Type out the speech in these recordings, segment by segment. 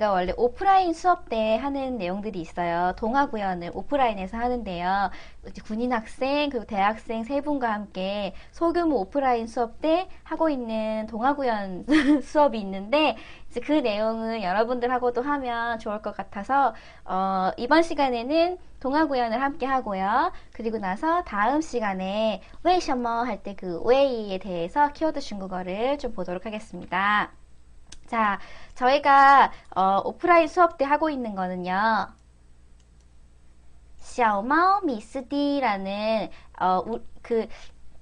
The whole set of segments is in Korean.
제가 원래 오프라인 수업 때 하는 내용들이 있어요. 동화 구연을 오프라인에서 하는데요. 군인 학생 그리고 대학생 세 분과 함께 소규모 오프라인 수업 때 하고 있는 동화 구연 수업이 있는데 이제 그 내용은 여러분들하고도 하면 좋을 것 같아서 어, 이번 시간에는 동화 구연을 함께 하고요. 그리고 나서 다음 시간에 왜什么 할때그 왜에 대해서 키워드 중국어를 좀 보도록 하겠습니다. 자, 저희가 어, 오프라인 수업 때 하고 있는 거는요. 小猫 미스디라는 어, 우, 그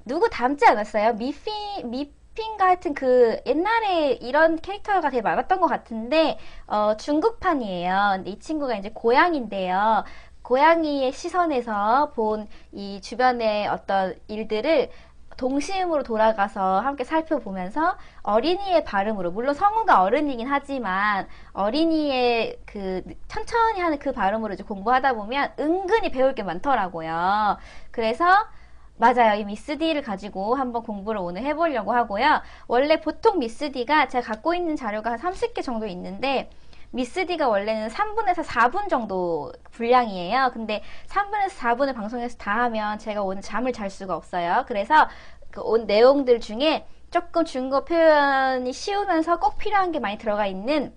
누구 닮지 않았어요? 미피 미핑 같은 그 옛날에 이런 캐릭터가 되게 많았던 것 같은데 어, 중국판이에요. 근데 이 친구가 이제 고양인데요. 고양이의 시선에서 본 이 주변의 어떤 일들을 동심으로 돌아가서 함께 살펴보면서 어린이의 발음으로 물론 성우가 어른이긴 하지만 어린이의 그 천천히 하는 그 발음으로 이제 공부하다 보면 은근히 배울 게 많더라고요. 그래서 맞아요. 이 미스 D를 가지고 한번 공부를 오늘 해보려고 하고요. 원래 보통 미스 D가 제가 갖고 있는 자료가 한 30개 정도 있는데 미스 D가 원래는 3분에서 4분 정도 분량이에요. 근데 3분에서 4분을 방송에서 다 하면 제가 오늘 잠을 잘 수가 없어요. 그래서 그 온 내용들 중에 조금 중국어 표현이 쉬우면서 꼭 필요한 게 많이 들어가 있는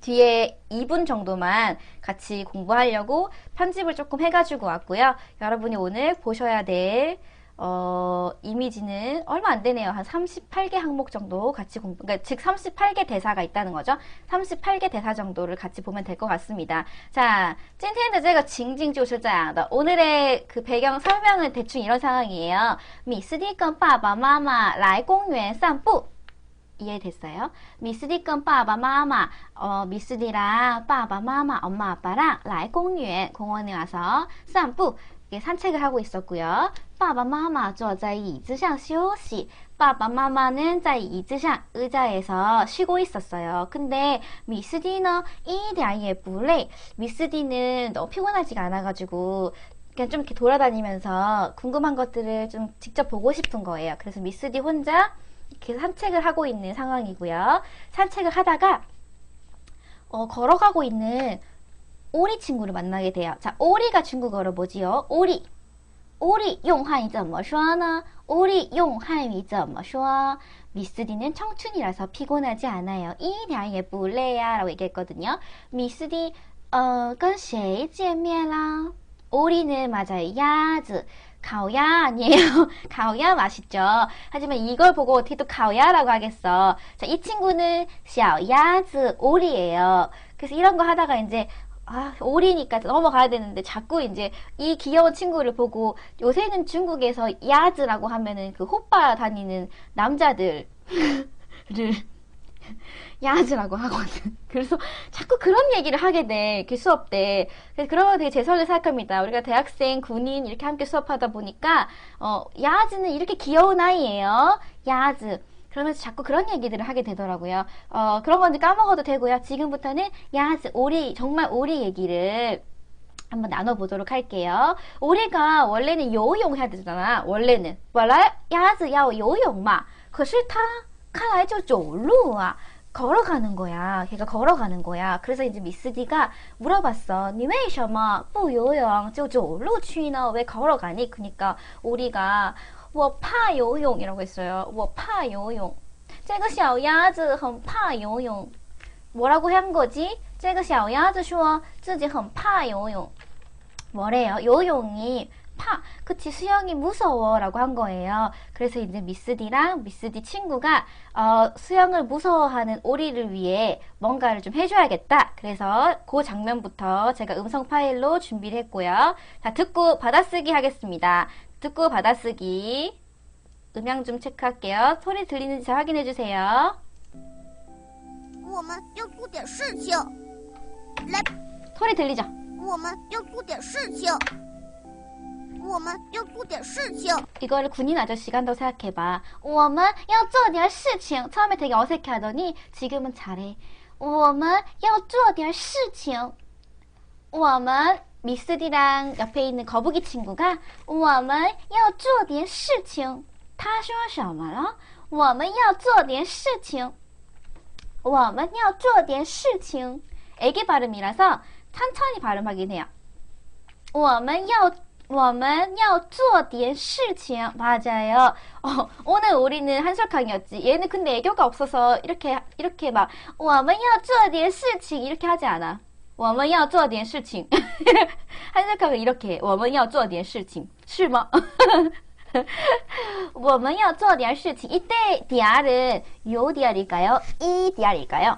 뒤에 2분 정도만 같이 공부하려고 편집을 조금 해가지고 왔고요. 여러분이 오늘 보셔야 될 어, 이미지는 얼마 안 되네요. 한 38개 항목 정도 같이 공부, 그러니까 즉 38개 대사가 있다는 거죠. 38개 대사 정도를 같이 보면 될 것 같습니다. 자, 찐텐드 제가 징징지 오셨자요. 네, 오늘의 그 배경 설명은 대충 이런 상황이에요. 미스디건 빠바 마마 라이 공연 산부 이해됐어요? 미스디 건 빠바 마마 어 미스디랑 빠바 마마 엄마 아빠랑 라이 공원 공원에 와서 산부 步. 산책을 하고 있었고요. 爸爸妈妈坐在椅子上休息. 빠바마마는 在椅子上 의자에서 쉬고 있었어요. 근데 미스디는 이대아예 불레. 미스디는 너무 피곤하지가 않아가지고 그냥 좀 이렇게 돌아다니면서 궁금한 것들을 좀 직접 보고 싶은 거예요. 그래서 미스디 혼자 이렇게 산책을 하고 있는 상황이고요. 산책을 하다가 어, 걸어가고 있는 오리 친구를 만나게 돼요. 자, 오리가 중국어로 뭐지요? 오리. 오리 용汉语 怎么说呢? 오리 용汉语 怎么说? 미스디는 청춘이라서 피곤하지 않아요. 이량의 불레야 라고 얘기했거든요. 미스디 어, 跟谁见面啦? 오리는 맞아요. 야즈. 가오야 아니에요. 가오야 맛있죠. 하지만 이걸 보고 어떻게 또 가오야라고 하겠어. 자, 이 친구는 小鸭子 오리예요. 그래서 이런 거 하다가 이제 아, 오리니까 넘어가야 되는데 자꾸 이제 이 귀여운 친구를 보고 요새는 중국에서 야즈라고 하면은 그 호빠 다니는 남자들을 야즈라고 하거든. 그래서 자꾸 그런 얘기를 하게 돼. 그 수업 때. 그래서 그런 거 되게 재설을 생각합니다. 우리가 대학생, 군인 이렇게 함께 수업하다 보니까 어, 야즈는 이렇게 귀여운 아이예요. 야즈. 그러면서 자꾸 그런 얘기들을 하게 되더라고요. 어, 그런 건지 까먹어도 되고요. 지금부터는 야스, 오리, 정말 오리 얘기를 한번 나눠보도록 할게요. 오리가 원래는 요용 해야 되잖아. 원래는. 本来鸭子要游泳嘛可是它看来就走路啊 걸어가는 거야. 걔가 걸어가는 거야. 그래서 이제 미스 디가 물어봤어. 你为什么不游泳就走路去呢?왜 걸어가니? 그니까 오리가 我怕游泳이라고 했어요. 我怕游泳.这个小鸭子很怕游泳. 뭐라고 한 거지? 这个小鸭子说自己很怕游泳. 뭐래요? 요용이 파, 그치, 수영이 무서워 라고 한 거예요. 그래서 이제 미스디랑 미스디 친구가, 어, 수영을 무서워하는 오리를 위해 뭔가를 좀 해줘야겠다. 그래서 그 장면부터 제가 음성 파일로 준비를 했고요. 자, 듣고 받아쓰기 하겠습니다. 듣고 받아쓰기. 음향 좀 체크할게요. 소리 들리는지 확인해 주세요. 我们要做点事情。来， 소리 들리죠? 我们要做点事情。 我们要做点事情。 이거를 군인 아저씨가 한다고 생각해봐. 我们要做点事情. 처음에 되게 어색해 하더니 지금은 잘해. 我们要做点事情.我们 미스디랑 옆에 있는 거북이 친구가 我们要做点事情他说什么了我们要做点事情我们要做点事情 애기 발음이라서 천천히 발음하긴 해요. 我们要 我们要做点事情 맞아요. 어, 오늘 우리는 한솔강이었지. 얘는 근데 애교가 없어서 이렇게 이렇게 막 我们要做点事情 이렇게 하지 않아. 我们要做点事情 한솔강은 이렇게 해. 我们要做点事情是吗? 我们要做点事情 이때 디알은 요 디알일까요? 이 디알일까요?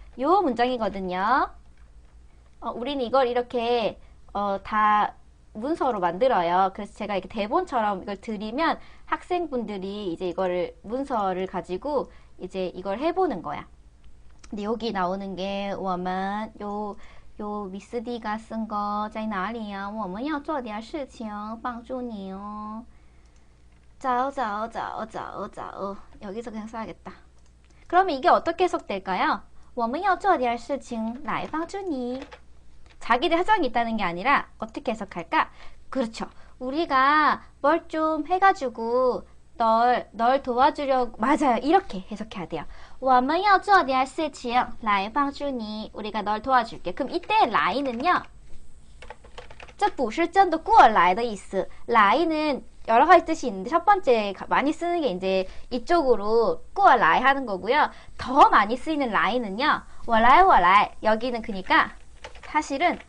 요 문장이거든요. 어, 우린 이걸 이렇게 어, 다 문서로 만들어요. 그래서 제가 이렇게 대본처럼 이걸 드리면 학생분들이 이제 이거를 문서를 가지고 이제 이걸 해보는 거야. 근데 여기 나오는 게 我们 요, 요 미스 D가 쓴 거, 在哪里呀?我们要做点事情帮助你哦. 자오, 자오, 자오, 자오, 자오. 여기서 그냥 써야겠다. 그러면 이게 어떻게 해석될까요? 我们要做点事情来帮助你. 자기들 사정이 있다는 게 아니라 어떻게 해석할까? 그렇죠. 우리가 뭘 좀 해가지고 널, 널 도와주려고, 맞아요. 이렇게 해석해야 돼요. 我们要做点事情来帮助你. 우리가 널 도와줄게. 그럼 이때 라이는요. 这不是真的过来的意思. 라이는 여러 가지 뜻이 있는데 첫 번째 많이 쓰는 게 이제 이쪽으로 꾸와 라이 하는 거고요. 더 많이 쓰이는 라이는요. 워라이 워라이 여기는 그니까 사실은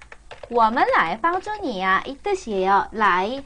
워먼 라이 방준이야 이 뜻이에요. 라이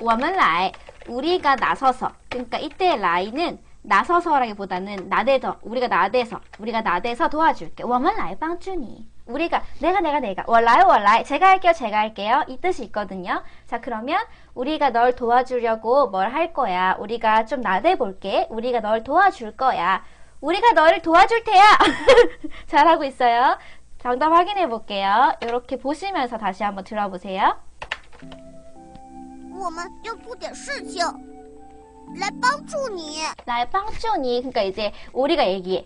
워먼 라이 우리가 나서서 그러니까 이때 라이는 나서서라기보다는 나대서 우리가 나대서 우리가 나대서 도와줄게. 워먼 라이 방준이 우리가 내가 내가 내가 월라이 월라이 제가 할게요 제가 할게요 이 뜻이 있거든요 자 그러면 우리가 널 도와주려고 뭘 할 거야 우리가 좀 나대 볼게 우리가 널 도와줄 거야 우리가 너를 도와줄 테야 잘하고 있어요 정답 확인해 볼게요 이렇게 보시면서 다시 한번 들어보세요 我们要做点事情来帮助你。 나의 빵쭈니 그러니까 이제 우리가 얘기해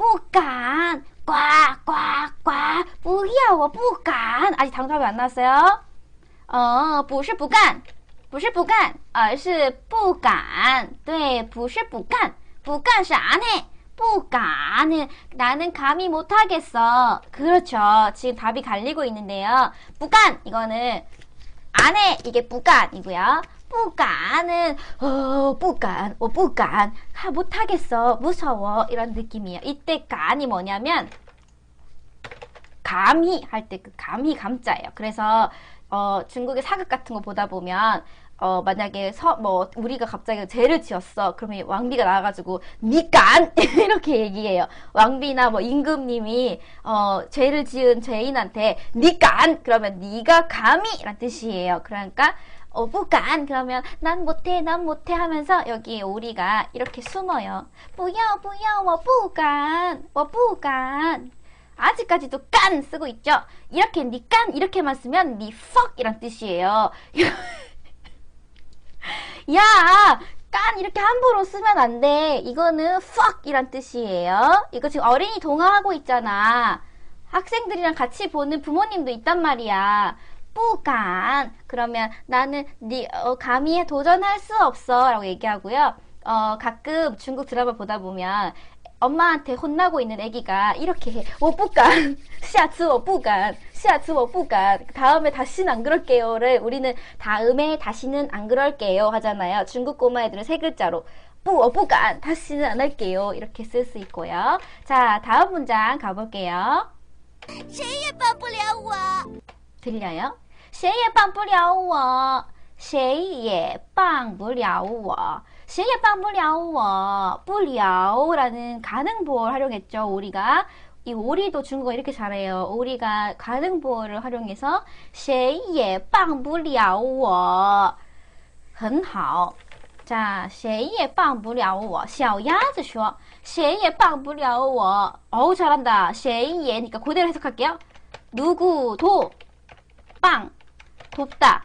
不敢。呱呱呱！不要，我不敢。 아직 당답이 안 나왔어요. 어, 不是不干，不是不干，而是不敢。对，不是不干，不干啥呢？不敢. 나는 감히 못하겠어. 그렇죠. 지금 답이 갈리고 있는데요. 不干 이거는 안 해. 이게 不干 이고요. 뿌깐은 어, 뿌깐, 어, 뿌깐 아, 못하겠어, 무서워 이런 느낌이에요. 이때 깐이 뭐냐면 감히 할 때 그 감히 감자예요. 그래서 어, 중국의 사극 같은 거 보다 보면 어, 만약에 서, 뭐, 우리가 갑자기 죄를 지었어. 그러면 왕비가 나와가지고, 니깐! 이렇게 얘기해요. 왕비나 뭐, 임금님이, 어, 죄를 지은 죄인한테, 니깐! 그러면 니가 감히! 라는 뜻이에요. 그러니까, 어부간 그러면 난 못해 난 못해 하면서 여기에 우리가 이렇게 숨어요 뭐야 뿌여, 뭐, 부간! 뭐, 부간! 아직까지도 깐 쓰고 있죠 이렇게 니깐 이렇게만 쓰면 니 퍽! 이란 뜻이에요 야, 깐 이렇게 함부로 쓰면 안 돼. 이거는 fuck 이란 뜻이에요. 이거 지금 어린이 동화하고 있잖아. 학생들이랑 같이 보는 부모님도 있단 말이야. 뿌간. 그러면 나는 네 어, 감히에 도전할 수 없어라고 얘기하고요. 어, 가끔 중국 드라마 보다 보면 엄마한테 혼나고 있는 애기가 이렇게 해. 我不敢. 下次我不敢. 下次我不敢. 다음에 다시는 안 그럴게요를 우리는 다음에 다시는 안 그럴게요 하잖아요. 중국 꼬마 애들은 세 글자로 不,我不敢. 다시는 안 할게요. 이렇게 쓸 수 있고요. 자, 다음 문장 가볼게요. 谁也帮不了我。 들려요? 谁也帮不了我.谁也帮不了我. 谁也帮不了我.不了라는 가능보어를 활용했죠, 우리가. 이 오리도 중국어 이렇게 잘해요. 오리가 가능보어를 활용해서 谁也帮不了我.很好. 자, 谁也帮不了我.小鸭子说,谁也帮不了我. 어우, 잘한다. 谁也, 니까 그대로 해석할게요. 누구도 빵 돕다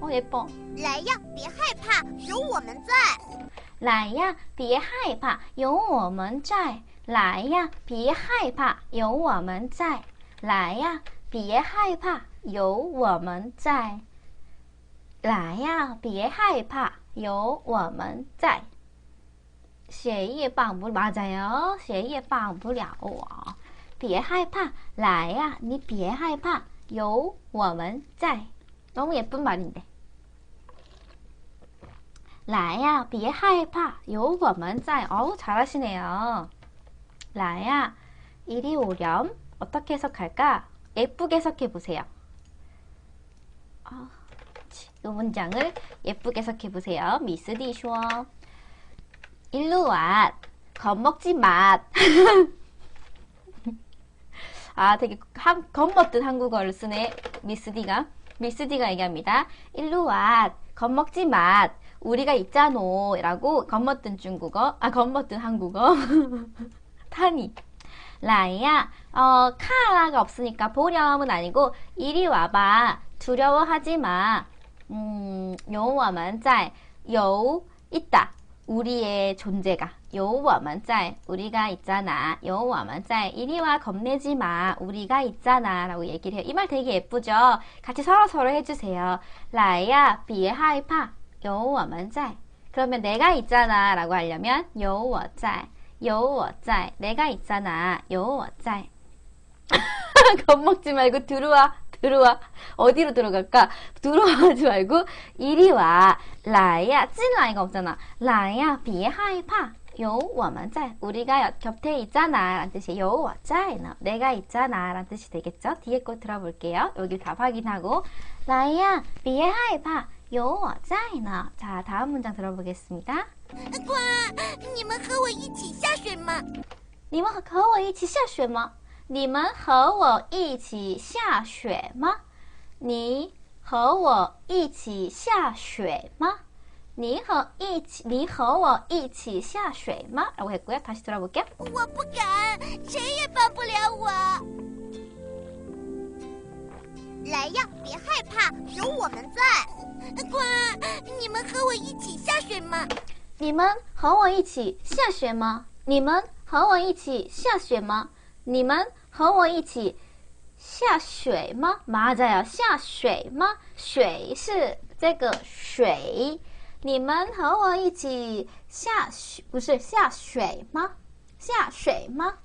我也棒来呀别害怕有我们在。来呀别害怕有我们在。来呀别害怕有我们在。来呀别害怕有我们在。来呀别害怕有我们在谁也帮不了咱哟谁也帮不了我。别害怕来呀你别害怕有我们在。那我也不瞒你的。 데. 来呀,别害怕.有我们在. 어우, 잘하시네요. 来呀, 이리 오렴. 어떻게 해석할까? 예쁘게 해석해 보세요. 아, 이 문장을 예쁘게 해석해 보세요. 미스 디说 일로 와. 겁먹지 마. 아, 되게 한, 겁먹든 한국어를 쓰네. 미스 D가. 미스 D가 얘기합니다. 일로 와. 겁먹지 마. 우리가 있잖아라고 건너뜬 중국어, 아 건너뜬 한국어. 타니. 라이야, 어, 카라가 없으니까 보렴은 아니고, 이리 와봐. 두려워하지 마. 음, 여우와만 짤. 여우, 있다. 우리의 존재가. 여우와만 짤. 우리가 있잖아. 여우와만 짤. 이리 와, 겁내지 마. 우리가 있잖아. 라고 얘기를 해요. 이 말 되게 예쁘죠? 같이 서로서로 서로 해주세요. 라이야, 비에 하이파. 有我们在. 그러면 내가 있잖아. 라고 하려면 有我在.有我在. 내가 있잖아. 有我在. 겁먹지 말고 들어와. 들어와. 어디로 들어갈까? 들어가지 말고 이리 와. 라야, 찐 라이가 없잖아. 라야, 别害怕.有我们在. 우리가 곁에 있잖아. 라는 뜻이 有我在. 내가 있잖아. 라는 뜻이 되겠죠? 뒤에 거 들어볼게요. 여기 다 확인하고. 라야, 别害怕. 有我在呢. 자, 다음 문장 들어보겠습니다. 呱，你们和我一起下水吗？你们和我一起下雪吗？你们和我一起下雪吗？你和我一起下雪吗？你和一起，你和我一起下水吗？라고했고요다시들어볼게요 我不敢，谁也帮不了我。 来呀，别害怕，有我们在。呱，你们和我一起下水吗？你们和我一起下雪吗？你们和我一起下雪吗？你们和我一起下水吗？맞아요，下水吗？水是这个水。你们和我一起下雪，不是下水吗？下水吗？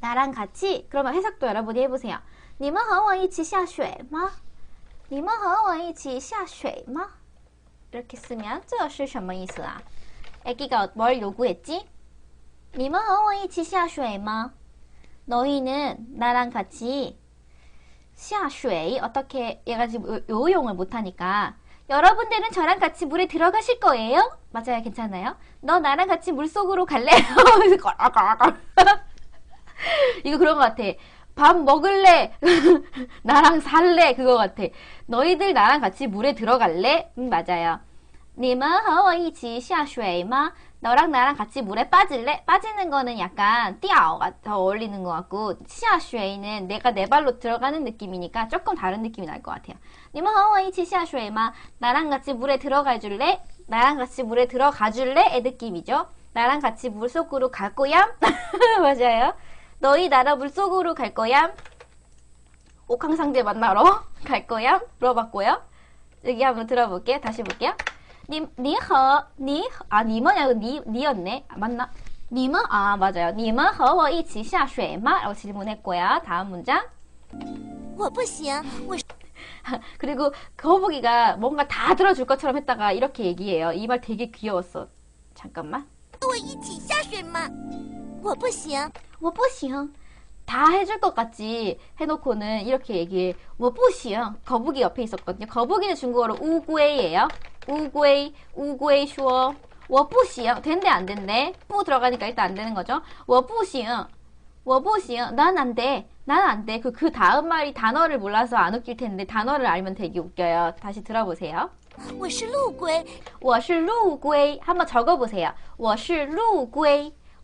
나랑같이그러면해석도여러분이해보세요 你们和我一起下水吗？你们和我一起下水吗？ 이렇게 쓰면 这是什么意思啊？ 애기가 뭘 요구했지? 你们和我一起下水吗? 너희는 나랑 같이 下水 어떻게 얘가 지금 요용을 못하니까 여러분들은 저랑 같이 물에 들어가실 거예요? 맞아요, 괜찮아요? 너 나랑 같이 물 속으로 갈래요? 이거 그런 것 같아. 밥 먹을래? 나랑 살래? 그거 같아. 너희들 나랑 같이 물에 들어갈래? 음, 맞아요. 你们和我一起下水吗? 너랑 나랑 같이 물에 빠질래? 빠지는 거는 약간 띠아오가 더 어울리는 것 같고 시아슈에이는 내가 내 발로 들어가는 느낌이니까 조금 다른 느낌이 날 것 같아요. 你们和我一起下水吗? 나랑 같이 물에 들어가 줄래? 나랑 같이 물에 들어가 줄래? 의 느낌이죠. 나랑 같이 물속으로 갈 거야? 맞아요. 너희 나라 물속으로 갈 거야? 옥황상제 만나러 갈 거야? 물어봤고요. 여기 한번 들어볼게요. 다시 볼게요. 你你和你啊你们아니 니였네 맞나? 你们아 맞아요. 你们和我一起下水吗?라고 질문했고요. 다음 문장. 我不行，我 그리고 거북이가 뭔가 다 들어줄 것처럼 했다가 이렇게 얘기해요. 이 말 되게 귀여웠어. 잠깐만. 和我一起下水吗？我不行， 뭐不行. 다 해줄 것 같지 해놓고는 이렇게 얘기해. 뭐不行. 거북이 옆에 있었거든요. 거북이는 중국어로 우구에이예요. 우구에이, 우구에이 슈어. 我不行. 된대 안 된대. 뿌 들어가니까 일단 안 되는 거죠. 我不行. 我不行. 난 안 돼. 난 안 돼. 그, 그 다음 말이 단어를 몰라서 안 웃길 텐데 단어를 알면 되게 웃겨요. 다시 들어보세요. 我是陆龟，我是陆龟. 한번 적어보세요. 我是陆龟.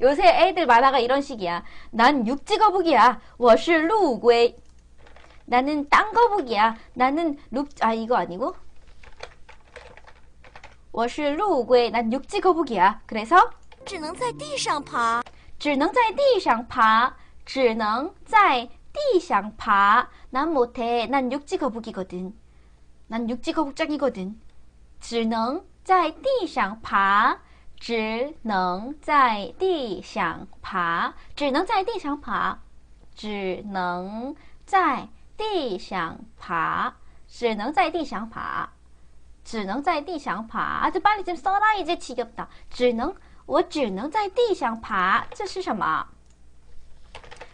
요새 애들 만화가 이런 식이야. 난 육지 거북이야. 我是陆龟. 나는 땅 거북이야. 나는 룩, 아, 이거 아니고? 我是陆龟. 난 육지 거북이야. 그래서 只能在地上爬。只能在地上爬.只能在地上爬. 난 못해. 난 육지 거북이거든. 난 육지 거북장이거든. 只能在地上爬. 只能在地上爬.只能在地上爬.只能在地上爬.只能在地上爬.只能在地上爬. 아주 빨리 좀 써라 이제 지겹다. 只能我只能在地上爬.这是什么?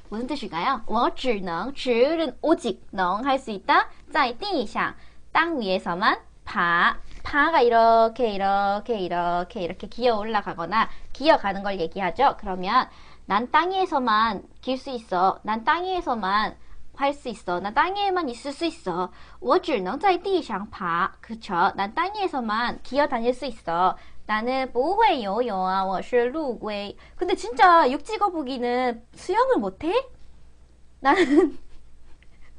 무슨 뜻일까요? 我只能 只는 오직 能 할 수 있다. 在地上 땅 위에서만 파 파가 이렇게 이렇게 이렇게 이렇게 기어 올라가거나 기어가는 걸 얘기하죠. 그러면 난 땅 위에서만 길 수 있어. 난 땅 위에서만 할 수 있어. 난 땅 위에만 있을 수 있어. 我只能在地上爬. 그쵸? 난 땅 위에서만 기어 다닐 수 있어. 나는 不会游泳啊,我是陆龟. 근데 진짜 육지 거북이는 수영을 못해? 나는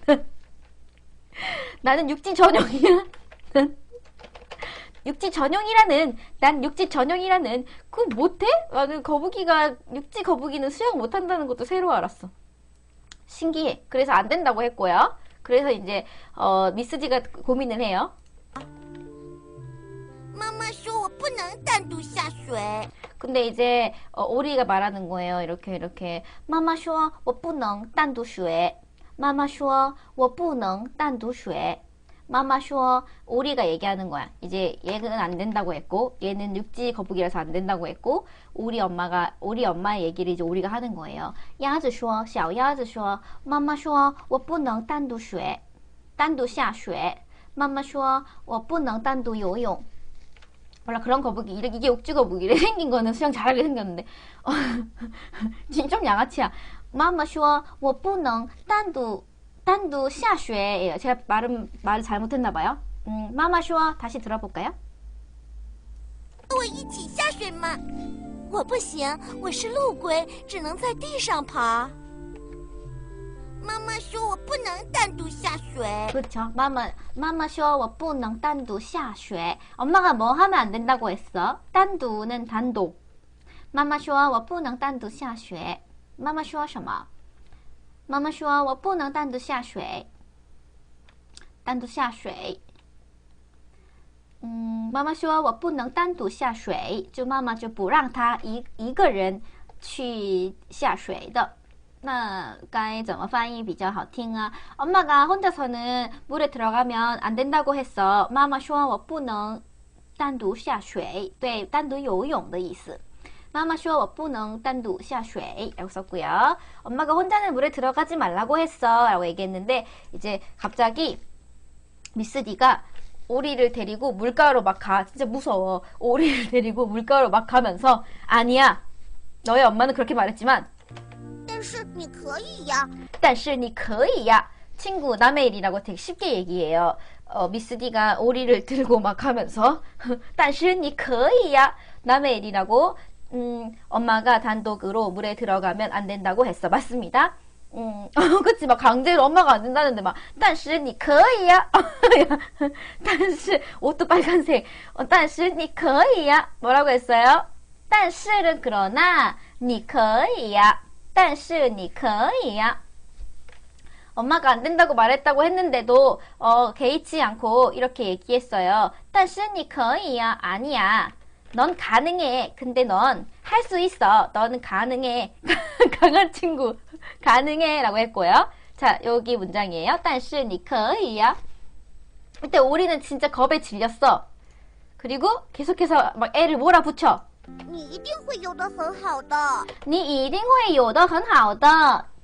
나는 육지 전용이야. 육지 전용이라는 난 육지 전용이라는 그 못해? 나는 거북이가 육지 거북이는 수영 못한다는 것도 새로 알았어. 신기해. 그래서 안 된다고 했고요. 그래서 이제 어, 미스지가 고민을 해요. 妈妈说我不能单独下水。 근데 이제 어, 오리가 말하는 거예요. 이렇게 이렇게 마마 说我不能单独学. 마마 说我不能单独学. 마마 说 오리가 얘기하는 거야. 이제 얘는 안 된다고 했고 얘는 육지 거북이라서 안 된다고 했고 우리 엄마가 우리 엄마의 얘기를 이제 오리가 하는 거예요. 鸭子说小鸭子说妈妈说我不能单独学单独下水妈妈说我不能单独游泳 몰라 그런 거북이 이게 이게 옥지 거북이래 생긴 거는 수영 잘하게 생겼는데 어, 진짜 좀 양아치야. 마마 说我不能单独 单独下水 제가 말은 말을 잘못했나 봐요. 음, 마마 说 다시 들어볼까요? 和我一起下水吗？我不行，我是陆龟，只能在地上爬。妈妈说我不能单独下水。 그렇죠. 마마 마마 说我不能单独下水. 엄마가 뭐 하면 안 된다고 했어? 단두는 단독. 마마 说我不能单独下水. 마마 说什么? 妈妈说我不能单独下水，单独下水。嗯，妈妈说我不能单独下水，就妈妈就不让他一一个人去下水的。 那该怎么翻译比较好听啊? 엄마가 혼자서는 물에 들어가면 안 된다고 했어. 妈妈说我不能单独下水.对,单独游泳的意思. 妈妈说我不能单独下水 라고 썼고요. 엄마가 혼자는 물에 들어가지 말라고 했어 라고 얘기했는데 이제 갑자기 미스 디가 오리를 데리고 물가로 막 가. 진짜 무서워. 오리를 데리고 물가로 막 가면서 아니야. 너의 엄마는 그렇게 말했지만 但是你可以呀。但是你可以呀. 친구 남의 일이라고 되게 쉽게 얘기해요. 어, 미스 디가 오리를 들고 막 하면서 但是你可以呀. 남의 일이라고 음, 엄마가 단독으로 물에 들어가면 안 된다고 했어. 맞습니다. 음, 그치, 막 강제로 엄마가 안 된다는데 막, 但是你可以呀. 但是 옷도 빨간색. 어, 但是你可以呀. 뭐라고 했어요? 但是는 그러나 你可以呀.但是你可以呀. 엄마가 안 된다고 말했다고 했는데도 어, 개의치 않고 이렇게 얘기했어요. 但是你可以呀. 아니야. 넌 가능해. 근데 넌 할 수 있어. 너는 가능해. 강한 친구. 가능해. 라고 했고요. 자, 여기 문장이에요. 但是你可以呀. 이때 오리는 진짜 겁에 질렸어. 그리고 계속해서 막 애를 몰아붙여. 你一定会游得很好的。你一定会游得很好的.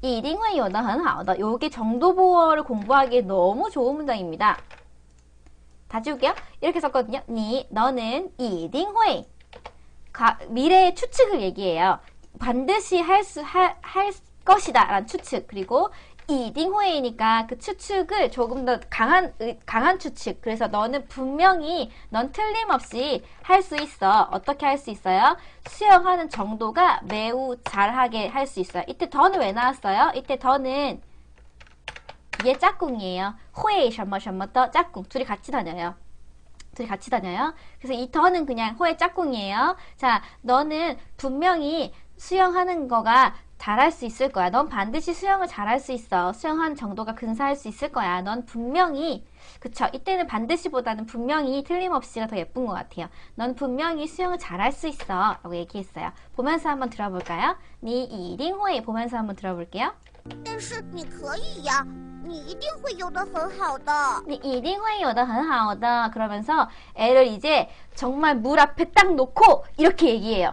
一定会游得很好的. 요게 정도보어를 공부하기에 너무 좋은 문장입니다. 다 지울게요. 이렇게 썼거든요. 니, 너는 一定会 미래의 추측을 얘기해요. 반드시 할 수, 할, 할 것이다. 라는 추측. 그리고 이딩호이니까 그 추측을 조금 더 강한 강한 추측. 그래서 너는 분명히 넌 틀림없이 할 수 있어. 어떻게 할 수 있어요? 수영하는 정도가 매우 잘하게 할 수 있어요. 이때 더는 왜 나왔어요? 이때 더는 이게 짝꿍이에요. 호에이 셔머 셔머 더 짝꿍 둘이 같이 다녀요. 둘이 같이 다녀요. 그래서 이 더는 그냥 호의 짝꿍이에요. 자, 너는 분명히 수영하는 거가 잘할 수 있을 거야. 넌 반드시 수영을 잘할 수 있어. 수영하는 정도가 근사할 수 있을 거야. 넌 분명히 그쵸. 이때는 반드시보다는 분명히 틀림없이가 더 예쁜 것 같아요. 넌 분명히 수영을 잘할 수 있어. 라고 얘기했어요. 보면서 한번 들어볼까요? 니 이링호에 보면서 한번 들어볼게요. 但是你可以呀，你一定会游得很好的。 니 이링호에 요다很好的 그러면서 애를 이제 정말 물 앞에 딱 놓고 이렇게 얘기해요.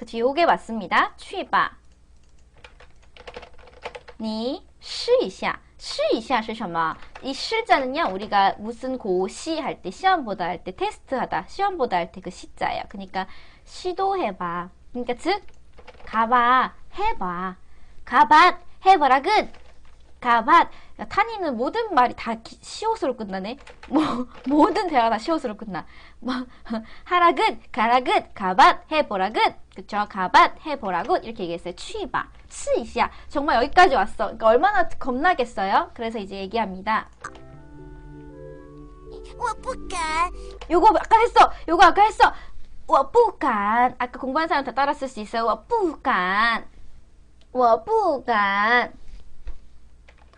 그쵸, 요게 맞습니다. 去吧.你试一下.试一下是什么? 이 실자는요, 우리가 무슨 고시 할 때, 시험 보다 할 때, 테스트 하다, 시험 보다 할 때 그 시자예요. 그러니까, 시도해봐. 그러니까, 즉, 가봐, 해봐. 가밭, 해보라, 굿! 가밭. 야, 타니는 모든 말이 다 기, 시옷으로 끝나네. 뭐, 모든 대화가 다 시옷으로 끝나. 뭐, 하라 굿, 가라 굿, 가밭, 해보라 굿. 그쵸? 가밭, 해보라고. 이렇게 얘기했어요. 취바, 치이시야. 정말 여기까지 왔어. 그러니까 얼마나 겁나겠어요? 그래서 이제 얘기합니다. 와뿌간 요거 아까 했어 요거 아까 했어 와뿌간 아까 공부한 사람 다 따라 쓸 수 있어요 와뿌간 와뿌간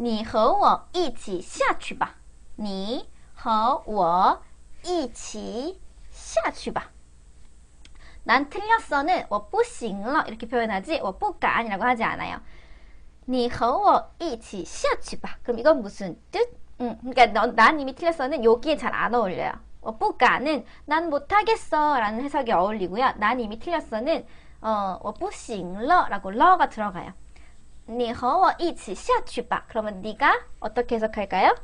你和我一起下去吧你和我一起下去吧난 틀렸어는 我不行了 이렇게 표현하지 我不敢 이라고 하지 않아요. 你和我一起下去吧. 그럼 이건 무슨 뜻? 응, 그러니까 너, 난 이미 틀렸어는 여기에 잘 안 어울려요. 我不敢은 난 못하겠어 라는 해석이 어울리고요. 난 이미 틀렸어는 어, 我不行了 라고 러가 들어가요. 你和我一起下去吧. 그러면 네가 어떻게 해석할까요?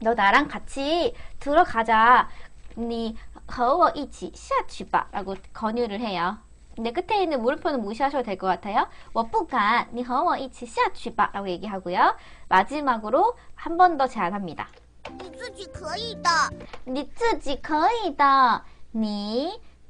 너 나랑 같이 들어가자. 你和我一起下去吧 라고 권유를 해요. 근데 끝에 있는 물음표는 무시하셔도 될 것 같아요. 我不敢,你和我一起下去吧 라고 얘기하고요. 마지막으로 한 번 더 제안합니다. 你自己可以的。你自己可以的，你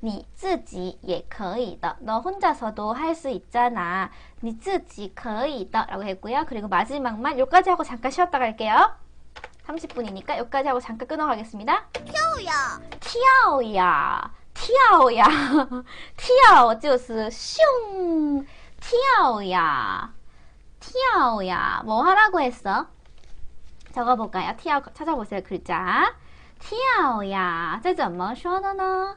你自己也可以的. 너 혼자서도 할 수 있잖아. 你自己可以的. 라고 했고요. 그리고 마지막만 여기까지 하고 잠깐 쉬었다 갈게요. 30분이니까 여기까지 하고 잠깐 끊어가겠습니다. 跳呀，跳呀，跳呀，跳就是咻，跳呀，跳呀. 뭐 하라고 했어? 적어볼까요? 跳 찾아보세요 글자. 跳呀，这怎么说的呢？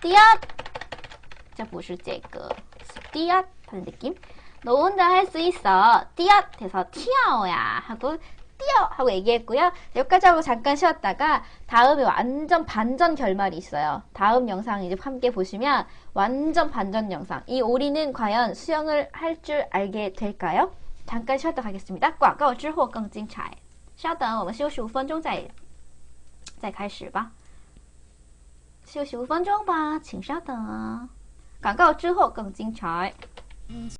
뛰어 자, 不是这个 뛰어 하는 느낌. 너 혼자 할 수 있어. 뛰어 돼서 跳야 하고 뛰어 하고 얘기했고요. 여기까지 하고 잠깐 쉬었다가 다음에 완전 반전 결말이 있어요. 다음 영상 이제 함께 보시면 완전 반전 영상. 이 오리는 과연 수영을 할 줄 알게 될까요? 잠깐 쉬었다 가겠습니다. 广告之后更精彩.稍等,我们休息5分钟再再开始吧. 休息五分钟吧,请稍等啊.广告之后更精彩.